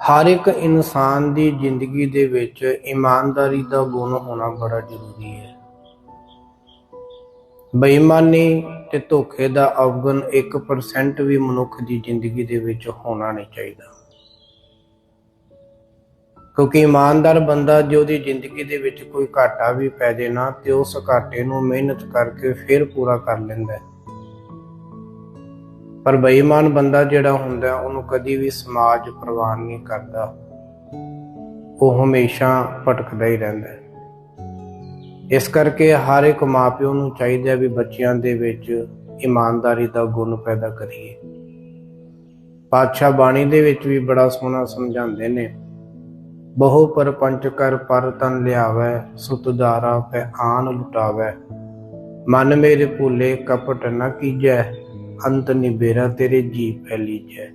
ਹਰ ਇੱਕ ਇਨਸਾਨ ਦੀ ਜ਼ਿੰਦਗੀ ਦੇ ਵਿੱਚ ਇਮਾਨਦਾਰੀ ਦਾ ਗੁਣ ਹੋਣਾ ਬੜਾ ਜ਼ਰੂਰੀ ਹੈ। ਬੇਈਮਾਨੀ ਤੇ ਧੋਖੇ ਦਾ ਅਵਗੁਣ 1% ਵੀ ਮਨੁੱਖ ਦੀ ਜ਼ਿੰਦਗੀ ਦੇ ਵਿੱਚ ਹੋਣਾ ਨਹੀਂ ਚਾਹੀਦਾ। ਕਿਉਂਕਿ ਇਮਾਨਦਾਰ ਬੰਦਾ ਜੇ ਉਹਦੀ ਜ਼ਿੰਦਗੀ ਦੇ ਵਿੱਚ ਕੋਈ ਘਾਟਾ ਵੀ ਪੈ ਜੇ ਨਾ, ਤੇ ਉਸ ਘਾਟੇ ਨੂੰ ਮਿਹਨਤ ਕਰਕੇ ਫਿਰ ਪੂਰਾ ਕਰ ਲੈਂਦਾ ਹੈ। ਪਰ ਬੇਈਮਾਨ ਬੰਦਾ ਜਿਹੜਾ ਹੁੰਦਾ, ਉਹਨੂੰ ਕਦੀ ਵੀ ਸਮਾਜ ਪ੍ਰਵਾਨ ਨਹੀਂ ਕਰਦਾ। ਉਹ ਹਮੇਸ਼ਾ ਭਟਕਦਾ ਹੀ ਰਹਿੰਦਾ ਇਸ ਕਰਕੇ ਹਰ ਇੱਕ ਮਾਪਿਓ ਨੂੰ ਚਾਹੀਦਾ ਵੀ ਬੱਚਿਆਂ ਦੇ ਵਿੱਚ ਇਮਾਨਦਾਰੀ ਦਾ ਗੁਣ ਪੈਦਾ ਕਰੀਏ। ਪਾਤਸ਼ਾਹ ਬਾਣੀ ਦੇ ਵਿੱਚ ਵੀ ਬੜਾ ਸੋਹਣਾ ਸਮਝਾਉਂਦੇ ਨੇ, ਬਹੁ ਪਰਪੰਚ ਕਰ ਪਰ ਤਨ ਲਿਆਵੈ ਸੁਤਦਾਰਾ ਪੈ ਆਨ ਲੁਟਾਵੈ। ਮਨ ਮੇਰੇ ਭੂਲੇ ਕਪਟ ਨਾ ਕੀਜੈ ਅੰਤ ਨਿਬੇਰਾ ਤੇਰੇ ਜੀ ਫੈਲੀਜੈ